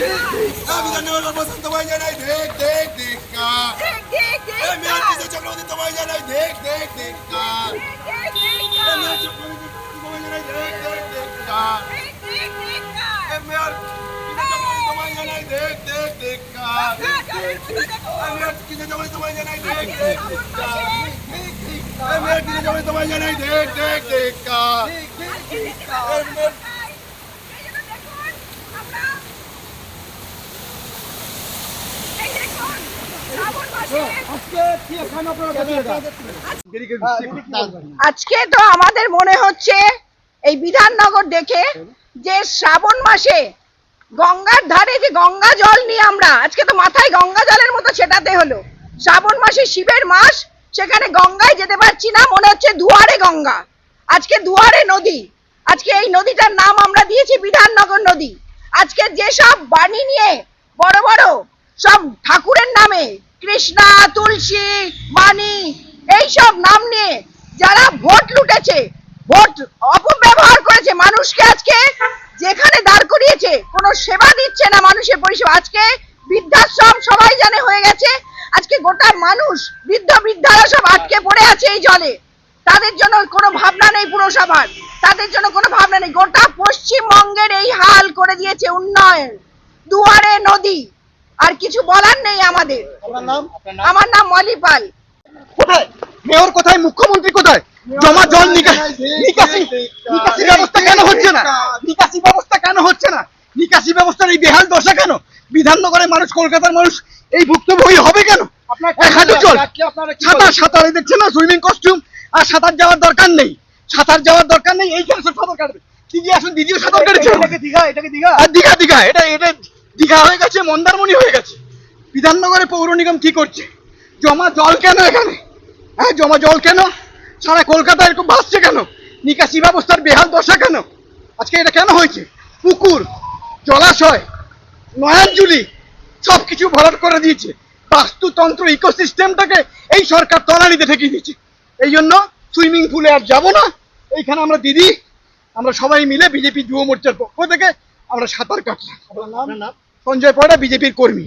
涙流れませんと前じゃないで。っでっでっかえみやきせちゃくろでと前じゃないでっでっでっかえみやきせちゃくろでと前じゃないでっでっでっかえみやきせちゃくろでと前じゃないでっでっでっかえみやきせちゃくろでと前じゃないでっでっでっかえみやきせちゃくろでと前じゃないでっでっでっかえみやきせちゃくろでと前じゃないでっでっでっか আজকে তো আমাদের মনে হচ্ছে এই বিধাননগর দেখে যে শ্রাবণ মাসে গঙ্গার ধারে যে গঙ্গা জল নিয়ে আমরা, আজকে তো মাথায় গঙ্গা জলের মতো ছেটাতে হলো। শ্রাবণ মাসে শিবের মাস, সেখানে গঙ্গায় যেতে পারছি না, মনে হচ্ছে ধুয়ারে গঙ্গা। আজকে ধুয়ারে নদী, আজকে এই নদীটার নাম আমরা দিয়েছি বিধাননগর নদী। আজকে যেসব বাণী নিয়ে বড় বড় সব ঠাকুরের নামে কৃষ্ণা, তুলসী, বাণী, এইসব নাম নিয়ে যারা ভোট লুটেছে, ভোট অপব্যবহার করেছে মানুষকে আজকে, যেখানে দাঁড় করিয়েছে, কোনো সেবা দিচ্ছে না মানুষের পরিষেবা। আজকে বৃদ্ধাশ্রম সবাই জানে হয়ে গেছে। আজকে গোটা মানুষ, বৃদ্ধ বৃদ্ধারা সব আটকে পড়ে আছে এই জলে। তাদের জন্য কোনো ভাবনা নেই পুরসভার। তাদের জন্য কোনো ভাবনা নেই। গোটা পশ্চিমবঙ্গের এই হাল করে দিয়েছে উন্নয়ন। দুয়ারে নদী। আর কিছু বলার নেই আমাদের। আপনার নাম? আমার নাম মলিপাল কোথায়? মেয়র কোথায়? মুখ্যমন্ত্রী কোথায়? জমা জল নিকাশি ব্যবস্থা কেন হচ্ছে না? নিকাশি ব্যবস্থা কেন হচ্ছে না? নিকাশি ব্যবস্থার এই বেহাল দশা কেন? বিধাননগরের মানুষ কলকাতার মানুষ এই ভুক্তভোগী হবে কেন? এক হাঁটু জল সাঁতার সাঁতার দেখছে না? সুইমিং কস্টিউম আর সাঁতার যাওয়ার দরকার নেই। সাঁতার যাওয়ার দরকার নেই এইখানে সব সাঁতার কাটবে? দিদি আসুন? দিদিও সাঁতার কেটেছে? দীঘা এটাকে দীঘা। আর দীঘা দীঘা এটা এটা দীঘা হয়ে গেছে, মন্দারমণি হয়ে গেছে। বিধাননগরে পৌর নিগম কি করছে? জমা জল কেন এখানে? হ্যাঁ জমা জল কেন? সারা কলকাতা এরকম ভাসছে কেন? নিকাশি ব্যবস্থার বেহাল দশা কেন? আজকে এটা কেন হয়েছে? পুকুর, জলাশয় নয়াঞ্জুলি সব কিছু ভরাট করে দিয়েছে। বাস্তুতন্ত্র ইকোসিস্টেমটাকে এই সরকার তলানিতে ঠেকিয়ে দিয়েছে। এই জন্য সুইমিং পুলে আর যাব না। এইখানে আমরা দিদি, আমরা সবাই মিলে বিজেপি যুব মোর্চার পক্ষ থেকে আমরা সাঁতার কাটলাম। সঞ্জয় পয়রা বিজেপির কর্মী।